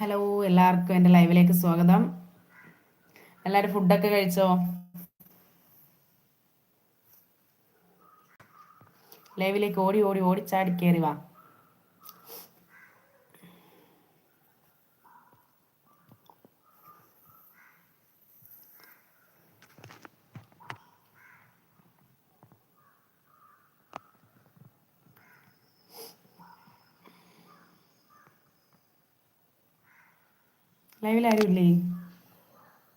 Hello എല്ലാവർക്കും എന്റെ ലൈവിലേക്ക് സ്വാഗതം. എല്ലാവരും ഫുഡൊക്കെ കഴിച്ചോ? ലൈവിലേക്ക് ഓടി ഓടി ഓടിച്ചാടി കയറി വാ. ലൈവിൽ ആരും ഇല്ലേ?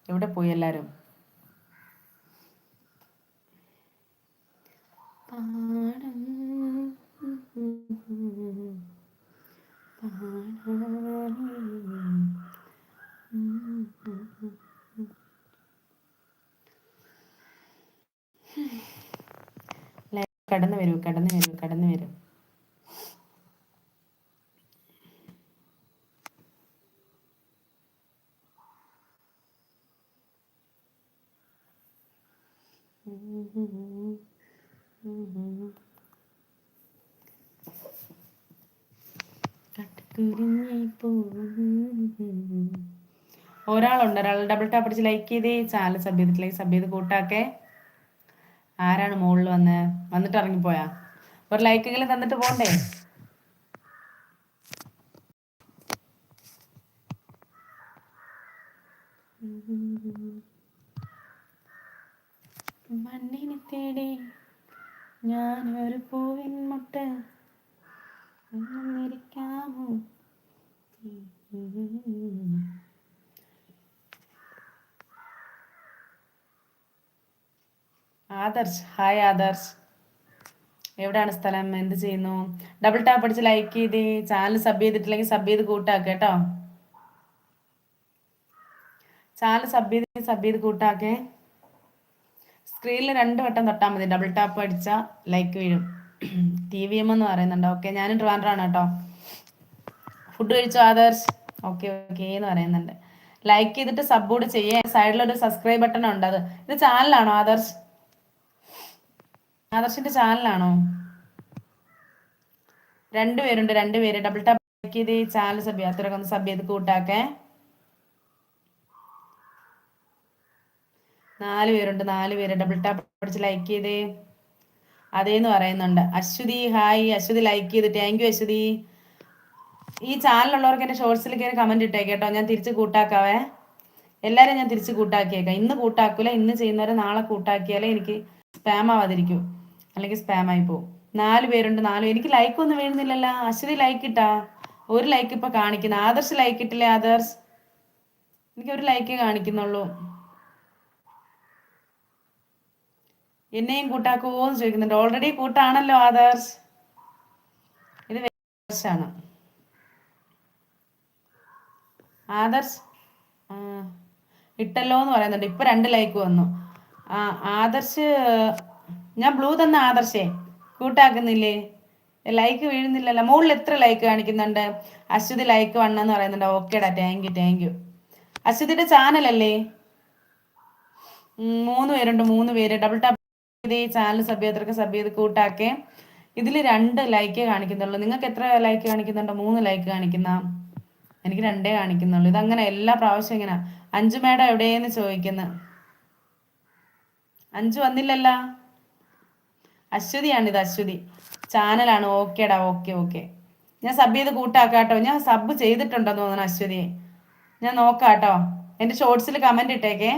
എവിടെ പോയി എല്ലാരും? കടന്നു വരൂ കടന്നു വരൂ കടന്നു വരൂ ഒരാളുണ്ട്. ഒരാൾ ഡബിൾ ടാപ്പ് അടിച്ച് ലൈക്ക് ചെയ്തേ ചാനൽ സബ് ലൈക്ക് സബ് ചെയ്ത് കൂട്ടാക്കെ ആരാണ് മുകളിൽ വന്ന്? വന്നിട്ട് ഇറങ്ങിപ്പോയാ? ഒരു ലൈക്കെങ്കിലും തന്നിട്ട് പോണ്ടേ? മണ്ണിനെ തേടി ഞാനൊരു പൂവിൻ മുട്ട ഒന്നിരിക്കാമോ ആദർശ്. ഹായ് ആദർശ്. എവിടെയാണ് സ്ഥലം? എന്ത് ചെയ്യുന്നു? ഡബിൾ ടാപ്പ് അടിച്ച് ലൈക്ക് ചെയ്ത് ചാനൽ സബ് ചെയ്തിട്ടില്ലെങ്കിൽ സബ് ചെയ്ത് കൂട്ടാക്ക കേട്ടോ. ചാനൽ സബ് ചെയ്ത് സബ് ചെയ്ത് കൂട്ടാക്കേ. സ്ക്രീനിൽ രണ്ട് വട്ടം തൊട്ടാൽ മതി. ഡബിൾ ടാപ്പ് അടിച്ചാൽ ലൈക്ക് വീഴും ടി വി എം എന്ന് പറയുന്നുണ്ട്. ഓക്കെ ഞാനും ട്രിവാൻഡ്രാണ് കേട്ടോ. ഫുഡ് കഴിച്ചോ ആദർശ് ഓക്കെ ഓക്കെ എന്ന് പറയുന്നുണ്ട്. ലൈക്ക് ചെയ്തിട്ട് സപ്പോർട്ട് ചെയ്യേ. സൈഡിലൊരു സബ്സ്ക്രൈബ് ബട്ടൺ ഉണ്ട് അത്. ഇത് ചാനലാണോ ആദർശ് ആദർശിന്റെ ചാനലാണോ രണ്ടുപേരുണ്ട് രണ്ടുപേര് ഡബിൾ ടാപ്പ് ലൈക്ക് ചെയ്ത് ചാനൽ സബ് അത്രയൊക്കെ ഒന്ന് സബ് ചെയ്ത് കൂട്ടാക്കേ. നാല് പേരുണ്ട് നാല് പേര്. ഡബിൾ ടാപ്പ് അടിച്ച് ലൈക്ക് ചെയ്തേ. അതേന്ന് പറയുന്നുണ്ട്. അശ്വതി ഹായ്. അശ്വതി ലൈക്ക് ചെയ്ത് താങ്ക് യു അശ്വതി. ഈ ചാനലുള്ളവർക്ക് എന്റെ ഷോർട്സിൽ കയറി കമന്റ് ഇട്ടേ കേട്ടോ. ഞാൻ തിരിച്ച് കൂട്ടാക്കാവേ. എല്ലാവരും ഞാൻ തിരിച്ച് കൂട്ടാക്കിയേക്കാം. ഇന്ന് കൂട്ടാക്കൂല. ഇന്ന് ചെയ്യുന്നവരെ നാളെ കൂട്ടാക്കിയാലേ എനിക്ക് സ്പാം ആവാതിരിക്കൂ. അല്ലെങ്കിൽ സ്പാം ആയി പോകും നാല് പേരുണ്ട് നാല് എനിക്ക് ലൈക്ക് ഒന്നും വീഴുന്നില്ലല്ലോ അശ്വതി ലൈക്ക് ഇട്ടാ. ഒരു ലൈക്ക് ഇപ്പൊ കാണിക്കുന്നു. ആദർശ് ലൈക്ക് ഇട്ടില്ലേ ആദർശ്? എനിക്ക് ഒരു ലൈക്ക് കാണിക്കുന്നുള്ളൂ. എന്നെയും കൂട്ടാക്കുമോ എന്ന് ചോദിക്കുന്നുണ്ട്. ഓൾറെഡി കൂട്ടാണല്ലോ ആദർശ് ഇത് ആണ്. ആദർശ് ഇട്ടല്ലോ എന്ന് പറയുന്നുണ്ട്. ഇപ്പൊ രണ്ട് ലൈക്ക് വന്നു. ആ ആദർശ് ഞാൻ ബ്ലൂ തന്ന ആദർശേ കൂട്ടാക്കുന്നില്ലേ? ലൈക്ക് വീഴുന്നില്ലല്ലോ. മുകളിൽ എത്ര ലൈക്ക് കാണിക്കുന്നുണ്ട്? അശ്വതി ലൈക്ക് വണ്ണെന്ന് പറയുന്നുണ്ട്. ഓക്കേടാ താങ്ക് യു താങ്ക് യു അശ്വതിയുടെ ചാനലല്ലേ മൂന്ന് പേരുണ്ട് മൂന്ന് പേര്. ഡബിൾ ടാപ്പ് ഇത് ഈ ചാനൽ സബ് ചെയ്തവർക്ക് സബ് ചെയ്ത് കൂട്ടാക്കെ ഇതിൽ രണ്ട് ലൈക്ക് കാണിക്കുന്നുള്ളൂ. നിങ്ങൾക്ക് എത്ര ലൈക്ക് കാണിക്കുന്നുണ്ടോ? മൂന്ന് ലൈക്ക് കാണിക്കുന്ന. എനിക്ക് രണ്ടേ കാണിക്കുന്നുള്ളൂ. ഇതങ്ങനെ എല്ലാ പ്രാവശ്യം ഇങ്ങനെ. അഞ്ചു മേഡം എവിടെയെന്ന് ചോദിക്കുന്നു. അഞ്ചു വന്നില്ലല്ല? അശ്വതിയാണ് ഇത് അശ്വതി ചാനലാണ് ഓക്കേടാ ഓക്കെ ഓക്കെ ഞാൻ സബ് ചെയ്ത് കൂട്ടാക്കാട്ടോ. ഞാൻ സബ് ചെയ്തിട്ടുണ്ടോ തോന്നുന്നു അശ്വതിയെ. ഞാൻ നോക്കാട്ടോ. എന്റെ ഷോർട്സിൽ കമന്റ് ഇട്ടേക്കേ.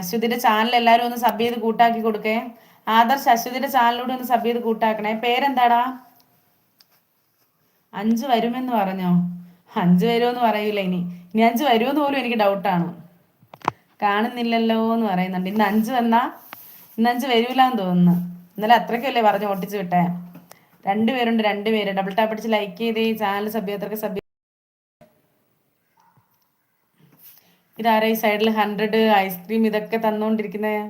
അശ്വതിയുടെ ചാനൽ എല്ലാവരും ഒന്ന് സബ് ചെയ്ത് കൂട്ടാക്കി കൊടുക്കേ. ആദർശ് അശ്വതിയുടെ ചാനലിലൂടെ ഒന്ന് സബ് ചെയ്ത് കൂട്ടാക്കണേ. പേരെന്താടാ? അഞ്ച് വരുമെന്ന് പറഞ്ഞോ? അഞ്ച് വരുമെന്ന് പറയില്ല ഇനി. ഇനി അഞ്ച് വരുമെന്ന് പോലും എനിക്ക് ഡൗട്ടാണ് കാണുന്നില്ലല്ലോ എന്ന് പറയുന്നുണ്ട്. ഇന്ന് അഞ്ച് വന്നാ ഇന്ന് അഞ്ച് വരൂലെന്ന് തോന്നുന്നു. ഇന്നലെ അത്രയ്ക്കല്ലേ പറഞ്ഞു ഓട്ടിച്ചു വിട്ടേ. രണ്ടുപേരുണ്ട് രണ്ടുപേര് ഡബിൾ ടാപ്പ് അടിച്ച് ലൈക്ക് ചെയ്തേ. ചാനൽ സബ് ചെയ്തവർക്ക് സബ് ഇതാരാ ഈ സൈഡിൽ ഹൺഡ്രഡ് ഐസ്ക്രീം ഇതൊക്കെ തന്നുകൊണ്ടിരിക്കുന്നത്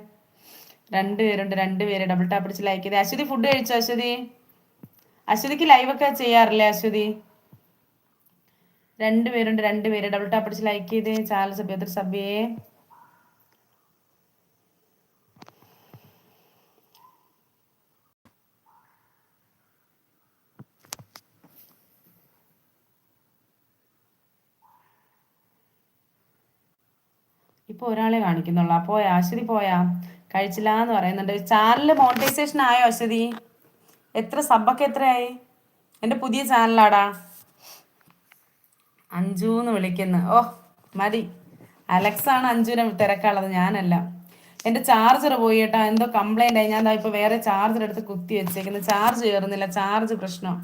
രണ്ട് പേരുണ്ട് രണ്ട് പേര്. ഡബിൾ ടാപ്പ് അടിച്ച് ലൈക്ക് ചെയ്ത്. അശ്വതി ഫുഡ് കഴിച്ചോ അശ്വതി? അശ്വതിക്ക് ലൈവ് ഒക്കെ ചെയ്യാറില്ലേ അശ്വതി? രണ്ട് പേരുണ്ട് രണ്ട് പേര്. ഡബിൾ ടാപ്പ് അടിച്ച് ലൈക്ക് ചെയ്ത്. ചാനൽ സബ് സബ് ഇപ്പൊ ഒരാളെ കാണിക്കുന്നുള്ളൂ. അപ്പോ അശ്വതി പോയാ? കഴിച്ചില്ല എന്ന് പറയുന്നുണ്ട്. ചാനൽ മോണിറ്റൈസേഷൻ ആയോ അശ്വതി? എത്ര സബൊക്കെ എത്രയായി? എന്റെ പുതിയ ചാനലാടാ. അഞ്ജു എന്ന് വിളിക്കുന്നു. ഓ മതി. അലക്സ് ആണ് അഞ്ജുവിനെ തിരക്കാളത് ഞാനല്ല. എന്റെ ചാർജർ പോയി കേട്ടോ. എന്തോ കംപ്ലൈന്റ് ആയി. ഞാൻ ഇപ്പൊ വേറെ ചാർജർ എടുത്ത് കുത്തി വെച്ചേക്കുന്നത് ചാർജ് കയറുന്നില്ല ചാർജ് പ്രശ്നം.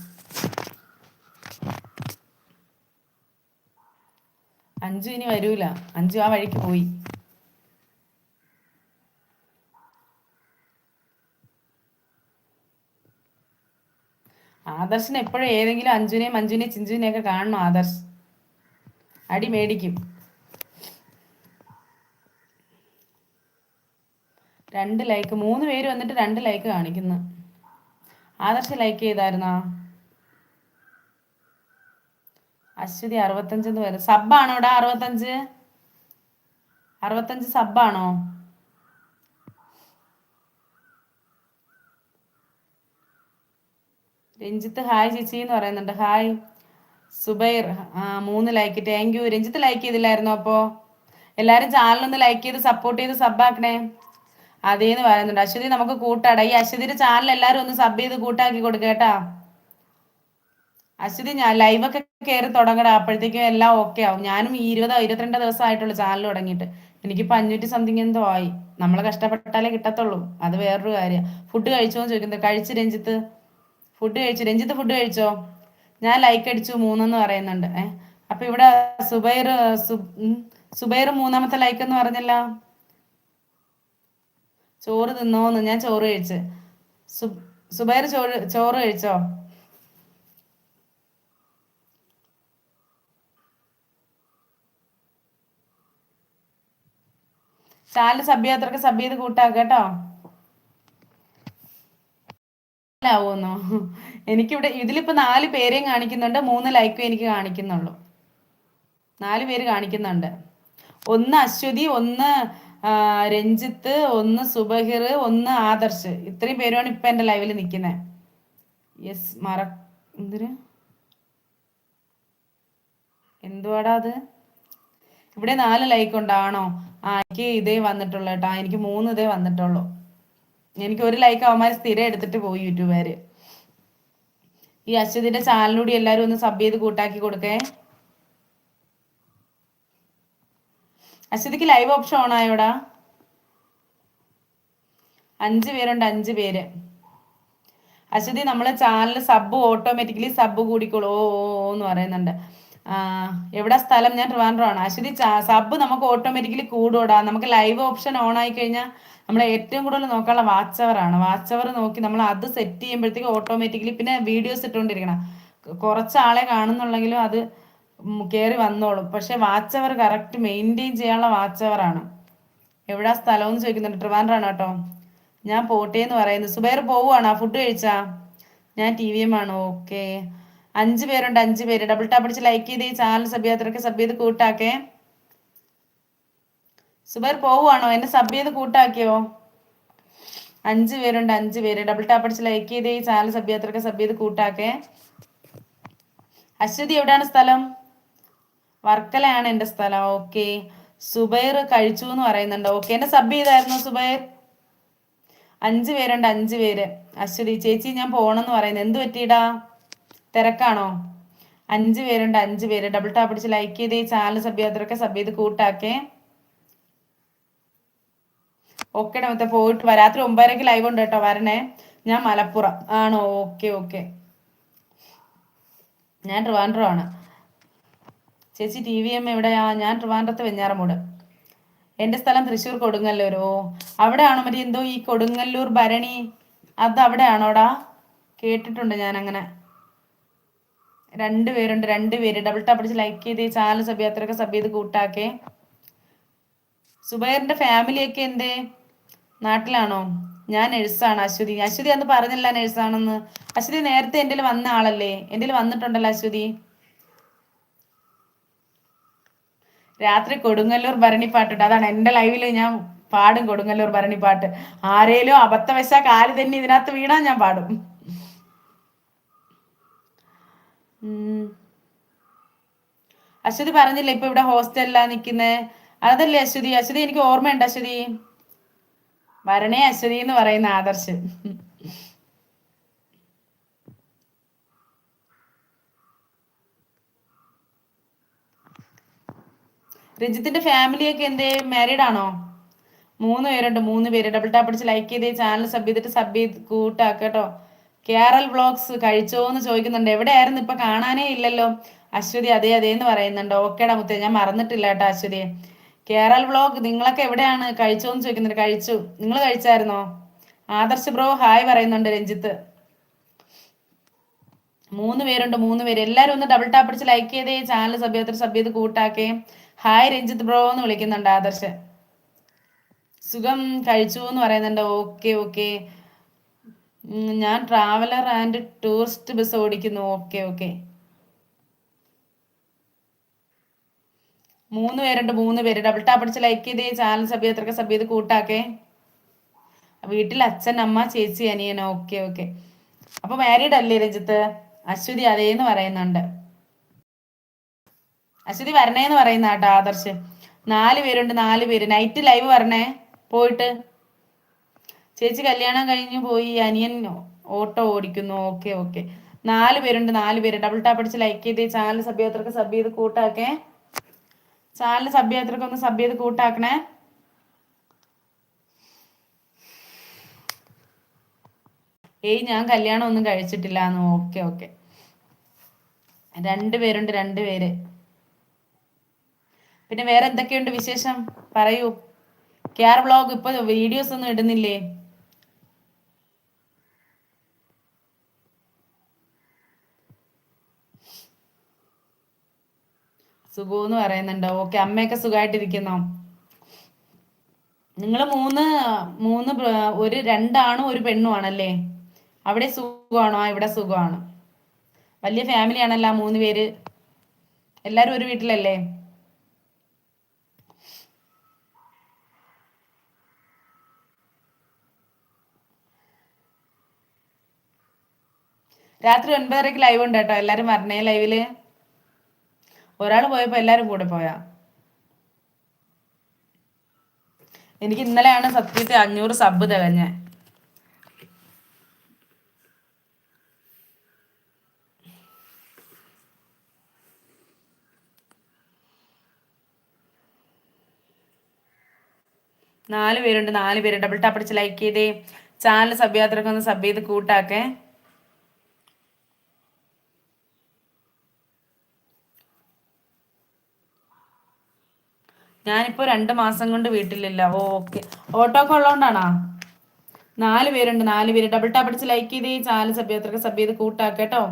അഞ്ജു ഇനി വരൂല. അഞ്ജു ആ വഴിക്ക് പോയി. ആദർശൻ എപ്പോഴും ഏതെങ്കിലും അഞ്ജുനെയും മഞ്ജുനെയും ചിഞ്ചുവിനെ ഒക്കെ കാണണം ആദർശ്. അടി മേടിക്കും. രണ്ട് ലൈക്ക് മൂന്ന് പേര് വന്നിട്ട് രണ്ട് ലൈക്ക് കാണിക്കുന്നു. ആദർശ് ലൈക്ക് ചെയ്തായിരുന്നോ അശ്വതി അറുപത്തഞ്ച് എന്ന് വരും സബ്ബാണോ ഇവിടെ അറുപത്തഞ്ച്? അറുപത്തഞ്ച് സബ്ബാണോ? രഞ്ജിത്ത് ഹായ് ചേച്ചി എന്ന് പറയുന്നുണ്ട്. ഹായ്. സുബൈർ മൂന്ന് like thank you Ranjith like ചെയ്തില്ലായിരുന്നോ അപ്പോ? എല്ലാരും ചാനലൊന്ന് ലൈക്ക് ചെയ്ത് സപ്പോർട്ട് ചെയ്ത് സബ്ബാക്കണേ അതേന്ന് പറയുന്നുണ്ട്. അശ്വതി നമുക്ക് കൂട്ടാടാ. ഈ അശ്വതിയുടെ ചാനൽ എല്ലാരും ഒന്ന് സബ് ചെയ്ത് കൂട്ടാക്കി കൊടുക്കേട്ടാ അശ്വതി ഞാൻ ലൈവൊക്കെ കയറി തുടങ്ങടാ. അപ്പോഴത്തേക്കും എല്ലാം ഓക്കെ ആവും. ഞാനും ഈ ഇരുപതോ ഇരുപത്തിരണ്ടോ ദിവസം ആയിട്ടുള്ളൂ ചാനൽ തുടങ്ങിയിട്ട്. എനിക്കിപ്പോ അഞ്ഞൂറ്റി സംതിങ് എന്തോ ആയി. നമ്മൾ കഷ്ടപ്പെട്ടാലേ കിട്ടത്തുള്ളൂ. അത് വേറൊരു കാര്യം. ഫുഡ് കഴിച്ചോ എന്ന് ചോദിക്കുന്നത് കഴിച്ച് രഞ്ജിത്ത്? ഫുഡ് കഴിച്ചു. രഞ്ജിത്ത് ഫുഡ് കഴിച്ചോ? ഞാൻ ലൈക്ക് അടിച്ചു മൂന്നെന്ന് പറയുന്നുണ്ട്. ഏഹ് അപ്പൊ ഇവിടെ സുബൈർ സുബൈർ മൂന്നാമത്തെ ലൈക്ക് എന്ന് പറഞ്ഞല്ല? ചോറ് തിന്നോന്ന്. ഞാൻ ചോറ് കഴിച്ച്. സുബൈർ ചോറ് ചോറ് കഴിച്ചോ? ചാനൽ സബ് യാത്രയ്ക്ക് സബ് ചെയ്ത് കൂട്ടാക്കുക കേട്ടോ? ആവുമെന്നോ? എനിക്കിവിടെ ഇതിലിപ്പോ നാല് പേരെയും കാണിക്കുന്നുണ്ട് മൂന്ന് ലൈക്കും എനിക്ക് കാണിക്കുന്നുള്ളൂ. നാല് പേര് കാണിക്കുന്നുണ്ട്. ഒന്ന് അശ്വതി ഒന്ന് രഞ്ജിത്ത് ഒന്ന് സുബഹിർ ഒന്ന് ആദർശ്. ഇത്രയും പേരുമാണ് ഇപ്പൊ എന്റെ ലൈവിൽ നിൽക്കുന്നത് യെസ് മറ എന്തിന്? എന്തുവാടാ അത്? ഇവിടെ നാല് ലൈക്ക് ഉണ്ടാണോ ആ എനിക്ക് ഇതേ വന്നിട്ടുള്ളൂ കേട്ടോ. എനിക്ക് മൂന്ന് ഇതേ വന്നിട്ടുള്ളൂ. എനിക്ക് ഒരു ലൈക്ക് അവന്മാർ സ്ഥിരം എടുത്തിട്ട് പോയി യൂട്യൂബുകാര്. ഈ അശ്വതിന്റെ ചാനലിലൂടെ എല്ലാവരും ഒന്ന് സബ് ചെയ്ത് കൂട്ടാക്കി കൊടുക്കേ. അശ്വതിക്ക് ലൈവ് ഓപ്ഷൻ ഓൺ ആയോടാ അഞ്ച് പേരുണ്ട് അഞ്ച് പേര്. അശ്വതി നമ്മളെ ചാനൽ സബ് ഓട്ടോമാറ്റിക്കലി സബ് കൂടിക്കോളൂ. ഓ എന്ന് പറയുന്നുണ്ട്. എവിടെ സ്ഥലം ഞാൻ ട്രിവാൻഡ്രമാണ്. അശ്വതി സബ് നമുക്ക് ഓട്ടോമാറ്റിക്കലി കൂടൂടാ. നമുക്ക് ലൈവ് ഓപ്ഷൻ ഓൺ ആയി കഴിഞ്ഞാൽ നമ്മൾ ഏറ്റവും കൂടുതൽ നോക്കാനുള്ള വാച്ച് ആണ്. വാച്ച് അവർ നോക്കി നമ്മൾ അത് സെറ്റ് ചെയ്യുമ്പോഴത്തേക്ക് ഓട്ടോമാറ്റിക്കലി പിന്നെ വീഡിയോസ് ഇട്ടുകൊണ്ടിരിക്കണം. കുറച്ച് ആളെ കാണുന്നുള്ളെങ്കിലും അത് കയറി വന്നോളും. പക്ഷെ വാച്ച് അവർ കറക്റ്റ് മെയിന്റെയിൻ ചെയ്യാനുള്ള വാച്ച് അവർ ആണ്. എവിടാ സ്ഥലം എന്ന് ചോദിക്കുന്നുണ്ട്. ട്രിവാൻഡ്രാണ് കേട്ടോ. ഞാൻ പോട്ടെ എന്ന് പറയുന്നു. സുബൈർ പോവുകയാണോ ഫുഡ് കഴിച്ചാ? ഞാൻ ടി വി എം ആണ്. ഓക്കെ അഞ്ച് പേരുണ്ട് അഞ്ച് പേര്. ഡബിൾ ടാപ്പ് അടിച്ച് ലൈക്ക് ചെയ്ത് ഈ ചാനൽ സബ് ചെയ്യാത്തവരൊക്കെ സബ് ചെയ്ത് കൂട്ടാക്കേ. സുബൈർ പോവുകയാണോ? എന്നെ സബ് ചെയ്ത് കൂട്ടാക്കിയോ? അഞ്ച് പേരുണ്ട് അഞ്ച് പേര്. ഡബിൾ ടാപ്പ് അടിച്ച് ലൈക്ക് ചെയ്ത് ഈ ചാനൽ സബ് ചെയ്യാത്തവരൊക്കെ സബ് ചെയ്ത് കൂട്ടാക്കേ. അശ്വതി എവിടെയാണ് സ്ഥലം? വർക്കലയാണ് എന്റെ സ്ഥലം. ഓക്കെ സുബൈർ കഴിച്ചു എന്ന് പറയുന്നുണ്ട്. ഓക്കെ എന്നെ സബ് ചെയ്തായിരുന്നു സുബൈർ? അഞ്ച് പേരുണ്ട് അഞ്ച് പേര്. അശ്വതി ചേച്ചി ഞാൻ പോകണമെന്ന് പറയുന്നത് എന്ത് പറ്റിയിടാ? തിരക്കാണോ? അഞ്ച് പേരുണ്ട് അഞ്ച് പേര്. ഡബിൾ ടാപ്പ് അടിച്ച് ലൈക്ക് ചെയ്ത് ചാനൽ സബ് ചെയ്യാത്തവരൊക്കെ സബ് ചെയ്ത് കൂട്ടാക്കേ. ഓക്കെ മറ്റേ പോയിട്ട് രാത്രി ഒമ്പതരക്ക് ലൈവ് ഉണ്ട് കേട്ടോ വരണേ. ഞാൻ മലപ്പുറം. ആണോ? ഓക്കെ ഓക്കെ ഞാൻ ട്രിവാൻഡ്രം ആണ് ചേച്ചി ടി വി എം എവിടെയാ? ഞാൻ ട്രിവാൻഡ്രത്ത് വെഞ്ഞാറമൂട്. എന്റെ സ്ഥലം തൃശ്ശൂർ കൊടുങ്ങല്ലൂർ ഓ അവിടെയാണോ? മറ്റേ എന്തോ ഈ കൊടുങ്ങല്ലൂർ ഭരണി? അത് അവിടെയാണോടാ കേട്ടിട്ടുണ്ട് ഞാൻ അങ്ങനെ രണ്ട് പേരുണ്ട് രണ്ട് പേര്. ഡബിൾ ടാപ്പ് അടിച്ച് ലൈക്ക് ചെയ്ത് ചാനൽ സബ് അത്രയൊക്കെ സബ് ചെയ്ത് കൂട്ടാക്കേ. സുബൈറിന്റെ ഫാമിലിയൊക്കെ എന്തേ? നാട്ടിലാണോ? ഞാൻ നഴ്സാണ് അശ്വതി. അശ്വതി അന്ന് പറഞ്ഞില്ല നഴ്സാണെന്ന് അശ്വതി നേരത്തെ എന്റെ വന്ന ആളല്ലേ? എന്റെ വന്നിട്ടുണ്ടല്ലോ അശ്വതി. രാത്രി കൊടുങ്ങല്ലൂർ ഭരണിപ്പാട്ടുണ്ട് അതാണ് എന്റെ ലൈവിൽ ഞാൻ പാടും കൊടുങ്ങല്ലൂർ ഭരണിപ്പാട്ട്. ആരേലും അബദ്ധവശാ കാൽ തന്നെ ഇതിനകത്ത് വീണാ ഞാൻ പാടും. അശ്വതി പറഞ്ഞില്ല ഇപ്പൊ ഇവിടെ ഹോസ്റ്റലിലാ നിക്കുന്നേ? അതല്ലേ അശ്വതി? അശ്വതി എനിക്ക് ഓർമ്മയുണ്ട് അശ്വതി. വരണേ അശ്വതി എന്ന് പറയുന്ന ആദർശ്. രഞ്ജിത്തിന്റെ ഫാമിലിയൊക്കെ എന്തേ? മാരീഡ് ആണോ? മൂന്ന് പേരുണ്ട് മൂന്ന് പേര്. ഡബിൾ ടാപ്പ് അടിച്ച് ലൈക്ക് ചെയ്ത് ചാനൽ സബ് ചെയ്തിട്ട് സബ് ചെയ്ത് കൂട്ടാക്കട്ടോ കേരൾ വ്ളോഗ്സ് കഴിച്ചോ എന്ന് ചോദിക്കുന്നുണ്ട്. എവിടെയായിരുന്നു? ഇപ്പൊ കാണാനേ ഇല്ലല്ലോ. അശ്വതി അതെ അതെ എന്ന് പറയുന്നുണ്ട്. ഓക്കേടാ മുത്തേ ഞാൻ മറന്നിട്ടില്ല കേട്ടോ അശ്വതി. എൽ വ്ളോഗ് നിങ്ങളൊക്കെ എവിടെയാണ്? കഴിച്ചോ എന്ന് ചോദിക്കുന്നുണ്ട്. കഴിച്ചു. നിങ്ങൾ കഴിച്ചായിരുന്നോ? ആദർശ് ബ്രോ ഹായ് പറയുന്നുണ്ട് രഞ്ജിത്ത്. മൂന്ന് പേരുണ്ട് മൂന്ന് പേര്. എല്ലാവരും ഒന്ന് ഡബിൾ ടാപ്പ് അടിച്ച് ലൈക്ക് ചെയ്തേ. ചാനൽ സബ് ചെയ്ത് സബ് ചെയ്ത് കൂട്ടാക്കേ. ഹായ് രഞ്ജിത്ത് ബ്രോ എന്ന് വിളിക്കുന്നുണ്ട് ആദർശ്. സുഖം കഴിച്ചു എന്ന് പറയുന്നുണ്ട്. ഓക്കെ ഓക്കെ ഞാൻ ട്രാവലർ ആൻഡ് ടൂറിസ്റ്റ് ബസ് ഓടിക്കുന്നു. ഓക്കെ ഓക്കെ മൂന്ന് പേരുണ്ട് മൂന്ന് പേര്. ഡബിൾ ടാപ്പ് അടിച്ച് ലൈക്ക് ചെയ്ത്. ചാനൽ സബ് എത്ര സബ് ചെയ്ത് കൂട്ടാക്കേ. വീട്ടിൽ അച്ഛൻ അമ്മ ചേച്ചി അനിയൻ. ഓക്കെ ഓക്കെ അപ്പൊ മാരീഡ് അല്ലേ രഞ്ജിത്ത്? അശ്വതി അതേന്ന് പറയുന്നുണ്ട്. അശ്വതി വരണേന്ന് പറയുന്ന കേട്ടോ ആദർശ്. നാല് പേരുണ്ട് നാല് പേര്. നൈറ്റ് ലൈവ് വരണേ? പോയിട്ട്. ചേച്ചി കല്യാണം കഴിഞ്ഞു പോയി അനിയൻ ഓട്ടോ ഓടിക്കുന്നു ഓക്കെ ഓക്കെ. നാല് പേരുണ്ട് നാല് പേര്. ഡബിൾ ടാപ്പ് അടിച്ച് ലൈക്ക് ചെയ്ത് ചാനൽ സഭ്യത്രക്ക് സബ് ചെയ്ത് കൂട്ടാക്കേ. ചാനൽ സഭ്യത്രക്ക് ഒന്ന് സബ് ചെയ്ത് കൂട്ടാക്കണേ. ഏയ് ഞാൻ കല്യാണം ഒന്നും കഴിച്ചിട്ടില്ല ഓക്കെ ഓക്കെ. രണ്ട് പേരുണ്ട് രണ്ട് പേര്. പിന്നെ വേറെ എന്തൊക്കെയുണ്ട് വിശേഷം? പറയൂ. കെയർ ബ്ലോഗ് ഇപ്പൊ വീഡിയോസ് ഒന്നും ഇടുന്നില്ലേ? സുഖമെന്ന് പറയുന്നുണ്ടോ. ഓക്കെ അമ്മയൊക്കെ സുഖമായിട്ടിരിക്കുന്നോ നിങ്ങൾ മൂന്ന് മൂന്ന് ഒരു രണ്ടാണും ഒരു പെണ്ണുമാണല്ലേ? അവിടെ സുഖമാണോ? ഇവിടെ സുഖമാണ്. വലിയ ഫാമിലി ആണല്ലോ മൂന്ന് പേര്. എല്ലാരും ഒരു വീട്ടിലല്ലേ? രാത്രി ഒൻപതരക്ക് ലൈവ് ഉണ്ട് കേട്ടോ. എല്ലാരും വരണേ ലൈവിൽ ഒരാൾ പോയപ്പോ എല്ലാരും കൂടെ പോയാ. എനിക്ക് ഇന്നലെയാണ് സത്യത്തെ അഞ്ഞൂറ് സബ് തികഞ്ഞ നാല് പേരുണ്ട് നാല് പേര്. ഡബിൾ ടാപ്പ് അടിച്ച് ലൈക്ക് ചെയ്തേ. ചാനൽ സബ് യാത്രക്കൊന്ന് സബ് ചെയ്ത് കൂട്ടാക്കേ. ഞാനിപ്പോ രണ്ട് മാസം കൊണ്ട് വീട്ടിലില്ല. ഓക്കെ. ഓട്ടോ ഒക്കെ നാല് പേരുണ്ട്. നാല് പേര്. ഡബിൾ ടാപ്പ് അടിച്ച് ലൈക്ക് ചെയ്ത്. ഈ ചാനൽ സഭ്യാത്രക്ക് സബ് ചെയ്ത് കൂട്ടാക്കേട്ടോ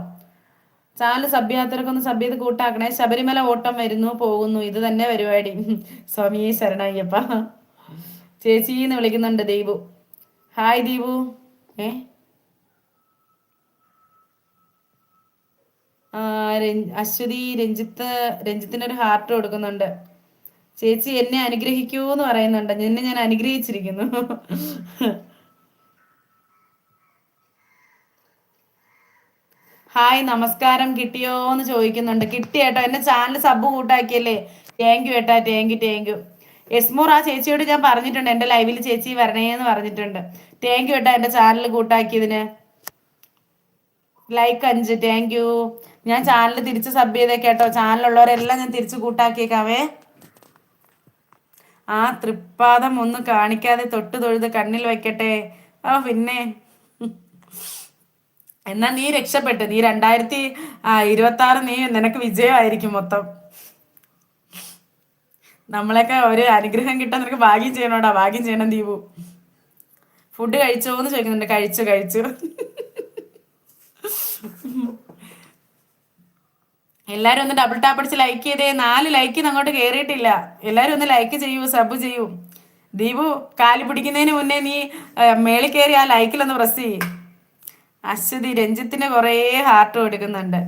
ചാനൽ സഭ്യാത്രക്ക് ഒന്ന് സബ് ചെയ്ത് കൂട്ടാക്കണേ. ശബരിമല ഓട്ടം വരുന്നു പോകുന്നു. ഇത് തന്നെ പരിപാടി. സ്വാമിയെ ശരണയ്യപ്പ. ചേച്ചി എന്ന് വിളിക്കുന്നുണ്ട് ദീപു. ഹായ് ദീപു. ഏ? അശ്വതി രഞ്ജിത്ത് രഞ്ജിത്തിന് ഹാർട്ട് കൊടുക്കുന്നുണ്ട്. ചേച്ചി എന്നെ അനുഗ്രഹിക്കൂ എന്ന് പറയുന്നുണ്ട്. എന്നെ ഞാൻ അനുഗ്രഹിച്ചിരിക്കുന്നു. ഹായ് നമസ്കാരം കിട്ടിയോ എന്ന് ചോദിക്കുന്നുണ്ട്. കിട്ടി കേട്ടോ. എന്നെ ചാനൽ സബ് കൂട്ടാക്കിയല്ലേ? താങ്ക് യു ഏട്ടാ. താങ്ക് യു താങ്ക് യു എസ്മോർ ആ ചേച്ചിയോട് ഞാൻ പറഞ്ഞിട്ടുണ്ട്. എന്റെ ലൈവിൽ ചേച്ചി വരണേന്ന് പറഞ്ഞിട്ടുണ്ട്. താങ്ക് യു ഏട്ടാ എന്റെ ചാനൽ കൂട്ടാക്കിയതിന്. ലൈക്ക് അഞ്ച്. താങ്ക് യു ഞാൻ ചാനൽ തിരിച്ച് സബ് ചെയ്തേക്കേട്ടോ ചാനലുള്ളവരെല്ലാം ഞാൻ തിരിച്ച് കൂട്ടാക്കിയേക്കാവേ. ആ തൃപ്പാദം ഒന്ന് കാണിക്കാതെ തൊട്ട് തൊഴുത് കണ്ണിൽ വെക്കട്ടെ. ആ പിന്നെ. എന്നാ നീ രക്ഷപ്പെട്ടു. നീ രണ്ടായിരത്തി ഇരുപത്തി ആറ് നീ നിനക്ക് വിജയമായിരിക്കും മൊത്തം. നമ്മളൊക്കെ ഒരു അനുഗ്രഹം കിട്ടാൻ നിനക്ക് ഭാഗ്യം ചെയ്യണോടാ. ഭാഗ്യം ചെയ്യണം ദീപു. ഫുഡ് കഴിച്ചോന്ന് ചോദിക്കുന്നുണ്ട്. കഴിച്ചു കഴിച്ചു. എല്ലാരും ഒന്ന് ഡബിൾ ടാപ്പ് അടിച്ച് ലൈക്ക് ചെയ്തേ. നാല് ലൈക്ക് അങ്ങോട്ട് കയറിയിട്ടില്ല എല്ലാരും ഒന്ന് ലൈക്ക് ചെയ്യൂ സബ് ചെയ്യൂ. ദീപു കാൽ പിടിക്കുന്നതിന് മുന്നേ നീ മേളിൽ കയറി ആ ലൈക്കിലൊന്ന് പ്രസ് ചെയ്യ്. അശ്വതി രഞ്ജിത്തിന് കുറേ ഹാർട്ട് കൊടുക്കുന്നുണ്ട്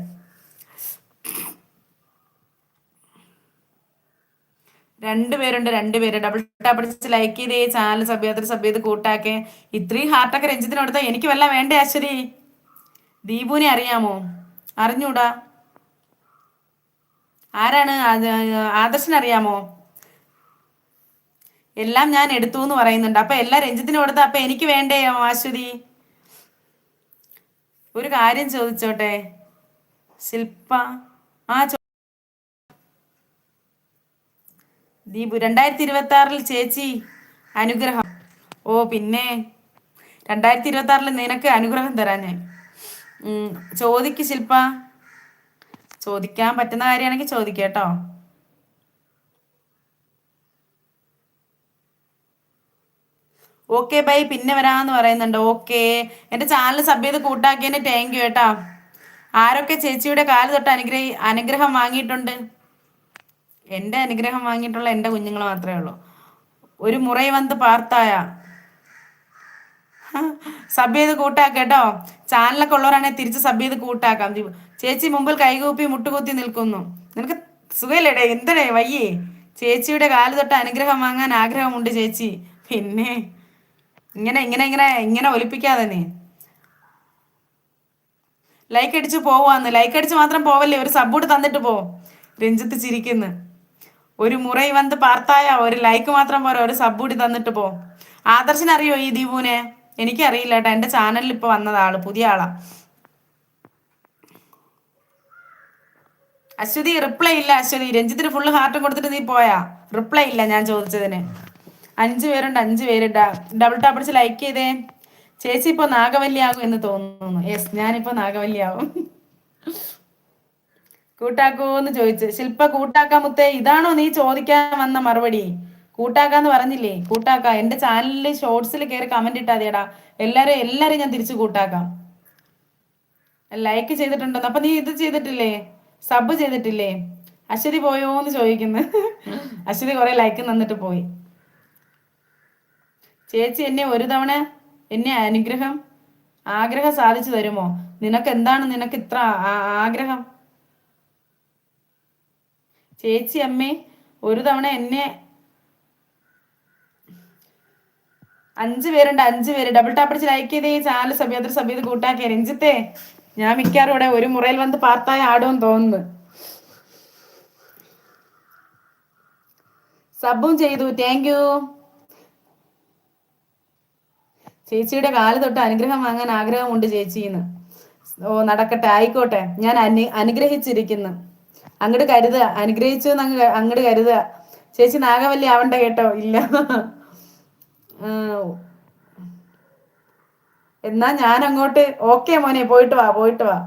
രണ്ടുപേരുണ്ട് രണ്ടുപേര് ഡബിൾ ടാപ്പ് അടിച്ച് ലൈക്ക് ചെയ്തേ. ചാനൽ സബ് ചെയ്ത് സബ് ചെയ്ത് കൂട്ടാക്കേ. ഇത്രയും ഹാർട്ടൊക്കെ രഞ്ജിത്തിന് കൊടുത്താൽ എനിക്ക് വല്ല വേണ്ടേ അശ്വതി? ദീപുവിനെ അറിയാമോ? അറിഞ്ഞൂടാ. ആരാണ്? ആദർശൻ അറിയാമോ? എല്ലാം ഞാൻ എടുത്തു എന്ന് പറയുന്നുണ്ട്. അപ്പൊ എല്ലാം രഞ്ജിത്തിന് കൊടുത്ത അപ്പൊ എനിക്ക് വേണ്ടേ ആശ്വതി? ഒരു കാര്യം ചോദിച്ചോട്ടെ? ശില്പ ആ ദീപു രണ്ടായിരത്തി ഇരുപത്തി ആറിൽ ചേച്ചി അനുഗ്രഹം. ഓ പിന്നെ രണ്ടായിരത്തി ഇരുപത്തി ആറിൽ നിനക്ക് അനുഗ്രഹം തരാൻ ഞാൻ. ചോദിക്ക് ശില്പ. ചോദിക്കാൻ പറ്റുന്ന കാര്യമാണെങ്കിൽ ചോദിക്കേട്ടോ ഓക്കെ ബൈ പിന്നെ വരാന്ന് പറയുന്നുണ്ട്. ഓക്കെ എന്റെ ചാനൽ സബ് ചെയ്ത് കൂട്ടാക്കിയതിന് താങ്ക് യു കേട്ടാ. ആരൊക്കെ ചേച്ചിയുടെ കാൽ തൊട്ട് അനുഗ്രഹി അനുഗ്രഹം വാങ്ങിയിട്ടുണ്ട്? എന്റെ അനുഗ്രഹം വാങ്ങിയിട്ടുള്ള എന്റെ കുഞ്ഞുങ്ങൾ മാത്രമേ ഉള്ളൂ. ഒരു മുറൈ വന്ന് പാർത്തായ. സബ് ചെയ്ത് കൂട്ടാക്കാം കേട്ടോ. ചാനലൊക്കെ ഉള്ളവരാണെങ്കിൽ തിരിച്ച് സബ് ചെയ്ത് കൂട്ടാക്കാം. ചേച്ചി മുമ്പിൽ കൈകൂപ്പി മുട്ടുകുത്തി നിൽക്കുന്നു. നിനക്ക് സുഖയില്ലേടേ എന്തടേ വയ്യേ? ചേച്ചിയുടെ കാൽ തൊട്ട് അനുഗ്രഹം വാങ്ങാൻ ആഗ്രഹമുണ്ട് ചേച്ചി. പിന്നെ? ഇങ്ങനെ ഇങ്ങനെ ഇങ്ങനെ ഇങ്ങനെ ഒലിപ്പിക്കാതെ ലൈക്ക് അടിച്ച് പോവാന്ന്. ലൈക്ക് അടിച്ച് മാത്രം പോവല്ലേ? ഒരു സബ്ബൂട്ട് തന്നിട്ട് പോ. രഞ്ജിത്ത് ചിരിക്കുന്നു. ഒരു മുറൈ വന്ന് പാർത്തായ ഒരു ലൈക്ക് മാത്രം പോരാ ഒരു സബ്ബൂടി തന്നിട്ട് പോ. ആദർശനറിയോ ഈ ദീപുവിനെ? എനിക്കറിയില്ല കേട്ടോ എന്റെ ചാനലിൽ ഇപ്പൊ വന്നതാൾ പുതിയ ആളാ. അശ്വതി റിപ്ലൈ ഇല്ല അശ്വതി. രഞ്ജിത്തിന് ഫുള്ള് ഹാർട്ടും കൊടുത്തിട്ട് നീ പോയാ? റിപ്ലൈ ഇല്ല ഞാൻ ചോദിച്ചതിന്. അഞ്ചു പേരുണ്ട് അഞ്ചു പേര്. ഡബിൾ ടാപ്പ് അടിച്ച് ലൈക്ക് ചെയ്തേ. ചേച്ചി ഇപ്പൊ നാഗവല്ലിയാകും എന്ന് തോന്നുന്നു. യെസ് ഞാനിപ്പോ നാഗവല്ലിയാവും. കൂട്ടാക്കോന്ന് ചോദിച്ചു. ശില്പ കൂട്ടാക്കാ മുത്തേ ഇതാണോ നീ ചോദിക്കാൻ വന്ന മറുപടി? കൂട്ടാക്കാന്ന് പറഞ്ഞില്ലേ? കൂട്ടാക്ക. എന്റെ ചാനലിൽ ഷോർട്സിൽ കയറി കമന്റ് ഇട്ടാ മതിയടാ എല്ലാരും എല്ലാരും ഞാൻ തിരിച്ചു കൂട്ടാക്കാം. ലൈക്ക് ചെയ്തിട്ടുണ്ടോ അപ്പൊ നീ ഇത് ചെയ്തിട്ടില്ലേ? സബ് ചെയ്തിട്ടില്ലേ? അശ്വതി പോയോ എന്ന് ചോദിക്കുന്നു. അശ്വതി കുറെ ലൈക്ക് തന്നിട്ട് പോയി. ചേച്ചി എന്നെ ഒരു തവണ എന്നെ അനുഗ്രഹം ആഗ്രഹം സാധിച്ചു തരുമോ? നിനക്ക് എന്താണ് നിനക്ക് ഇത്ര ആഗ്രഹം? ചേച്ചി അമ്മേ ഒരു തവണ എന്നെ അഞ്ചു പേരുണ്ട് അഞ്ചു പേര്. ഡബിൾ ടാപ്പ് അടിച്ച് ലൈക്ക് ചെയ്തേ ചാനൽ സബ്യത്ര സബ്യത് കൂട്ടാക്കിയ. രഞ്ജിത്തെ ഞാൻ മിക്കാറും ഇവിടെ ഒരു മുറയിൽ വന്ന് പാർത്തായ ആടുമെന്ന് തോന്നുന്നു. സബും ചെയ്തു. താങ്ക് യു ചേച്ചിയുടെ കാൽ തൊട്ട് അനുഗ്രഹം വാങ്ങാൻ ആഗ്രഹമുണ്ട് ചേച്ചിന്ന്. ഓ നടക്കട്ടെ ആയിക്കോട്ടെ. ഞാൻ അനു അനുഗ്രഹിച്ചിരിക്കുന്നു. അങ്ങട് കരുത. അനുഗ്രഹിച്ചു അങ്ങ് അങ്ങട് കരുത. ചേച്ചി നാഗവല്ലി ആവണ്ട കേട്ടോ. ഇല്ല. എന്നാ ഞാൻ അങ്ങോട്ട് ഓക്കെ മോനെ പോയിട്ട് വാ പോയിട്ട് വാ.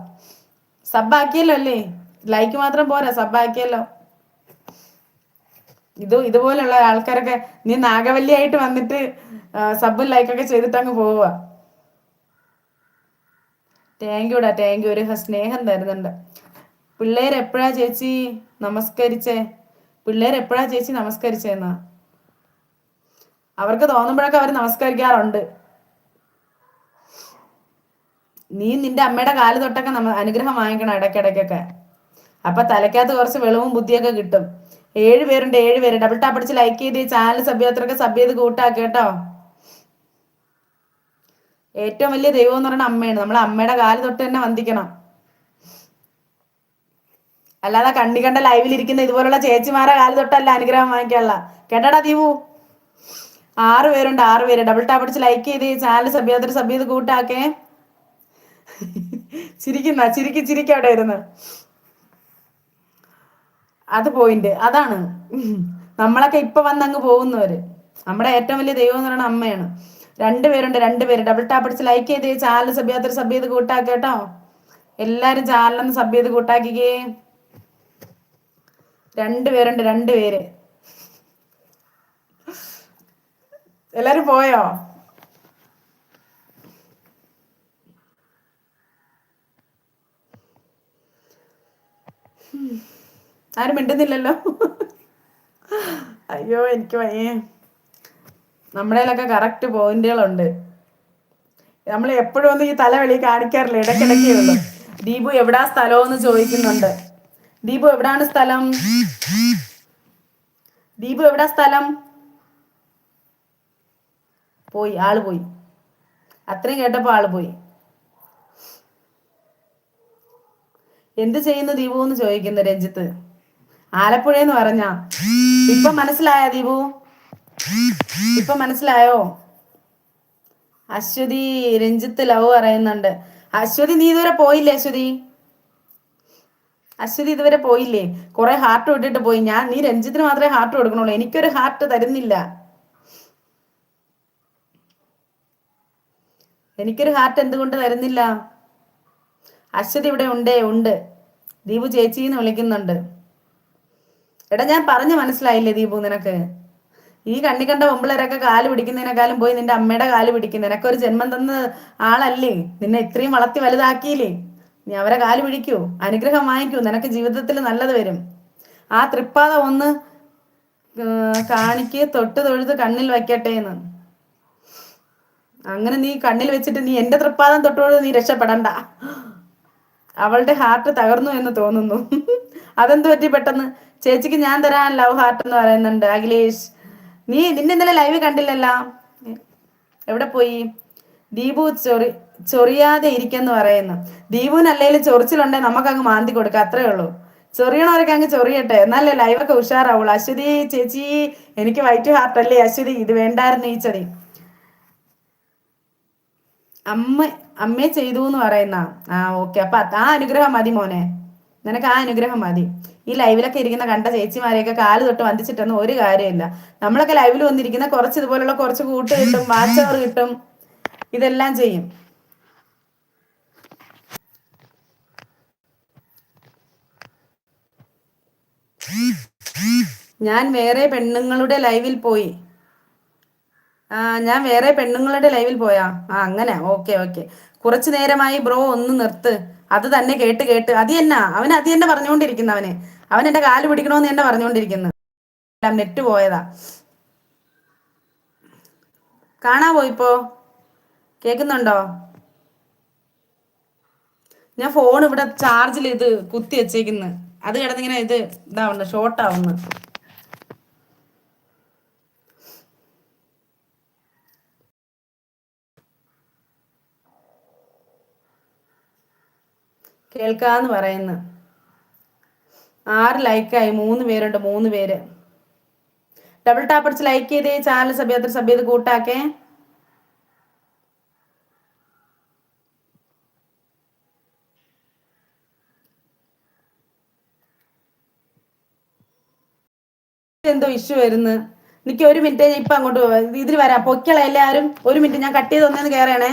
സബ്ബാക്കിയല്ലോ അല്ലേ? ലൈക്ക് മാത്രം പോരാ സബ്ബാക്കിയല്ലോ ഇത് ഇതുപോലുള്ള ആൾക്കാരൊക്കെ നീ നാഗവല്ലിയായിട്ട് വന്നിട്ട് സബും ലൈക്കൊക്കെ ചെയ്തിട്ട് അങ്ങ് പോവുക താങ്ക് യുടാ താങ്ക് യു ഒരു സ്നേഹം തരുന്നുണ്ട്. പിള്ളേർ എപ്പോഴാ ചേച്ചി നമസ്കരിച്ചേ? പിള്ളേർ എപ്പോഴാ ചേച്ചി നമസ്കരിച്ചേന്നാ? അവർക്ക് തോന്നുമ്പോഴൊക്കെ അവർ നമസ്കരിക്കാറുണ്ട്. നീ നിന്റെ അമ്മയുടെ കാൽ തൊട്ടൊക്കെ നമ്മ അനുഗ്രഹം വാങ്ങിക്കണം ഇടയ്ക്കിടയ്ക്കൊക്കെ. അപ്പൊ തലയ്ക്കകത്ത് കുറച്ച് വെളിവും ബുദ്ധിയൊക്കെ കിട്ടും. ഏഴ് പേരുണ്ട് ഏഴ് പേര്. ഡബിൾ ടാപ്പ് അടിച്ച് ലൈക്ക് ചെയ്ത് ചാനൽ സഭ്യത്രൊക്കെ സബ് ചെയ്ത് കൂട്ടാക്കി കേട്ടോ. ഏറ്റവും വലിയ ദൈവം എന്ന് പറയുന്നത് അമ്മയാണ്. നമ്മൾ അമ്മയുടെ കാൽ തൊട്ട് തന്നെ വന്ദിക്കണം. അല്ലാതെ കണ്ണി കണ്ട ലൈവിൽ ഇരിക്കുന്ന ഇതുപോലുള്ള ചേച്ചിമാരെ കാൽ തൊട്ടല്ല അനുഗ്രഹം വാങ്ങിക്കാനുള്ള. കേട്ടടാ ദീപു? ആറ് പേരുണ്ട് ആറ് പേര്. ഡബിൾ ടാപ്പ് അടിച്ച് ലൈക്ക് ചെയ്ത് ചാനൽ സബ് സഭ്യത്ര സബ് ചെയ്ത് കൂട്ടാക്കേ. ചിരിക്കുന്ന ചിരിക്ക് ചിരിക്ക അവിടെ ഇരുന്ന്. അത് പോയിന്റ് അതാണ്. നമ്മളൊക്കെ ഇപ്പൊ വന്നങ്ങ് പോകുന്നവര്. നമ്മുടെ ഏറ്റവും വലിയ ദൈവം എന്ന് പറയുന്നത് അമ്മയാണ്. രണ്ടുപേരുണ്ട് രണ്ടുപേര് ഡബിൾ ടാപ്പ് അടിച്ച് ലൈക്ക് ചെയ്ത് ചാനൽ സബ് ചെയ്യാത്തൊരു സബ് ചെയ്ത് കൂട്ടാക്കി കേട്ടോ. എല്ലാരും ചാനലൊന്ന് സബ് ചെയ്ത് കൂട്ടാക്കിക്കേ. രണ്ടുപേരുണ്ട് രണ്ടുപേര് എല്ലാരും പോയോ? ആരും മിണ്ടുന്നില്ലല്ലോ. അയ്യോ എനിക്ക് വയ്യേ. നമ്മുടെയിലൊക്കെ കറക്റ്റ് പോയിന്റുകളുണ്ട് നമ്മൾ എപ്പോഴും ഒന്നും ഈ തലവെളി കാണിക്കാറില്ല ഇടയ്ക്കിടയ്ക്കേ ഉള്ളൂ. ദീപു എവിടാ സ്ഥലം എന്ന് ചോദിക്കുന്നുണ്ട്. ദീപു എവിടാണ് സ്ഥലം? ദീപു എവിടാ സ്ഥലം? പോയി ആൾ പോയി. അത്രയും കേട്ടപ്പോ ആൾ പോയി. എന്ത് ചെയ്യുന്നു ദീപു എന്ന് ചോദിക്കുന്നു രഞ്ജിത്ത്. ആലപ്പുഴ എന്ന് പറഞ്ഞ. ഇപ്പൊ മനസ്സിലായ ദീപു? ഇപ്പൊ മനസ്സിലായോ? അശ്വതി രഞ്ജിത്ത് ലവ് പറയുന്നുണ്ട്. അശ്വതി നീ ഇതുവരെ പോയില്ലേ അശ്വതി? അശ്വതി ഇതുവരെ പോയില്ലേ? കുറെ ഹാർട്ട് വിട്ടിട്ട് പോയി. ഞാൻ നീ രഞ്ജിത്തിന് മാത്രമേ ഹാർട്ട് കൊടുക്കണുള്ളൂ. എനിക്കൊരു ഹാർട്ട് തരുന്നില്ല. എനിക്കൊരു ഹാർട്ട് എന്തുകൊണ്ട് തരുന്നില്ല? അശ്വതി ഇവിടെ ഉണ്ടേ ഉണ്ട്. ദീപു ചേച്ചി എന്ന് വിളിക്കുന്നുണ്ട്. എടാ ഞാൻ പറഞ്ഞു മനസ്സിലായില്ലേ ദീപു നിനക്ക്? ഈ കണ്ണി കണ്ട പൊമ്പിളരൊക്കെ കാൽ പിടിക്കുന്നതിനേക്കാളും പോയി നിന്റെ അമ്മയുടെ കാൽ പിടിക്കും. നിനക്കൊരു ജന്മം തന്ന ആളല്ലേ? നിന്നെ ഇത്രയും വളർത്തി വലുതാക്കിയില്ലേ? നീ അവരെ കാൽ പിടിക്കൂ അനുഗ്രഹം വാങ്ങിക്കൂ. നിനക്ക് ജീവിതത്തിൽ നല്ലത് വരും. ആ തൃപ്പാത ഒന്ന് കാണിക്ക് തൊട്ട് തൊഴുത് കണ്ണിൽ വയ്ക്കട്ടെ എന്ന്. അങ്ങനെ നീ കണ്ണിൽ വെച്ചിട്ട് നീ എന്റെ തൃപ്പാദം തൊട്ടുകൊണ്ട് നീ രക്ഷപ്പെടണ്ട. അവളുടെ ഹാർട്ട് തകർന്നു എന്ന് തോന്നുന്നു. അതെന്ത് പറ്റി പെട്ടെന്ന്? ചേച്ചിക്ക് ഞാൻ തരാൻ ലവ് ഹാർട്ട് എന്ന് പറയുന്നുണ്ട്. അഖിലേഷ് നീ നിന്നെ ഇന്നലെ ലൈവ് കണ്ടില്ലല്ലോ? എവിടെ പോയി? ദീപു ചൊറി ചൊറിയാതെ ഇരിക്കെന്ന് പറയുന്നു. ദീപുവിന് ചൊറിച്ചിലുണ്ടെ നമുക്ക് അങ്ങ് മാന്തി കൊടുക്കുക അത്രേ ഉള്ളൂ. ചൊറിയണവരൊക്കെ അങ്ങ് ചൊറിയട്ടെ. എന്നാലേ ലൈവൊക്കെ ഉഷാറാവുള്ളൂ. അശ്വതി ചേച്ചി എനിക്ക് വൈറ്റ് ഹാർട്ട് അല്ലേ അശ്വതി? ഇത് വേണ്ടായിരുന്നു ഈ ചതി അമ്മ അമ്മയെ ചെയ്തു എന്ന് പറയുന്ന. ആ ഓക്കെ അപ്പൊ ആ അനുഗ്രഹം മതി മോനെ. നിനക്ക് ആ അനുഗ്രഹം മതി. ഈ ലൈവിലൊക്കെ ഇരിക്കുന്ന കണ്ട ചേച്ചിമാരെയൊക്കെ കാൽ തൊട്ട് വന്ദിച്ചിട്ടൊന്നും ഒരു കാര്യമില്ല. നമ്മളൊക്കെ ലൈവിൽ വന്നിരിക്കുന്ന കുറച്ച് ഇതുപോലുള്ള കുറച്ച് കൂട്ട് കിട്ടും വാച്ചവർ കിട്ടും. ഇതെല്ലാം ചെയ്യും. ഞാൻ വേറെ പെണ്ണുങ്ങളുടെ ലൈവിൽ പോയി. ആ ഞാൻ വേറെ പെണ്ണുങ്ങളുടെ ലൈവിൽ പോയാ? ആ അങ്ങനെ ഓക്കെ ഓക്കെ കുറച്ചു നേരമായി ബ്രോ ഒന്ന് നിർത്ത്. അത് തന്നെ കേട്ട് കേട്ട്. അത് തന്നെ അവൻ അത് തന്നെ പറഞ്ഞുകൊണ്ടിരിക്കുന്നു അവന്. അവൻ എന്റെ കാൽ പിടിക്കണോന്ന് തന്നെ പറഞ്ഞുകൊണ്ടിരിക്കുന്നു. നെറ്റ് പോയതാ. കാണാവോ ഇപ്പോ? കേക്കുന്നുണ്ടോ ഞാൻ ഫോൺ ഇവിടെ ചാർജിൽ ഇത് കുത്തി വെച്ചേക്കുന്നു. അത് കിടന്നിങ്ങനെ ഇത് ഇതാവുന്നു ഷോർട്ടാവുന്നു കേൾക്കാന്ന് പറയുന്നു. ആറ് ലൈക്കായി മൂന്ന് പേരുണ്ട് മൂന്ന് പേര്. ഡബിൾ ടാപ്പ് അടിച്ച് ലൈക്ക് ചെയ്തേ ചാനൽ സഭ്യത്ര സഭ്യത കൂട്ടാക്കേ. എന്തോ ഇഷ്യൂ വരുന്നു. എനിക്ക് ഒരു മിനിറ്റ് ഇപ്പൊ അങ്ങോട്ട് ഇതിൽ വരാം. പൊക്കള എല്ലാവരും. ഒരു മിനിറ്റ് ഞാൻ കട്ട് ചെയ്ത് ഒന്നേന്ന് കയറണേ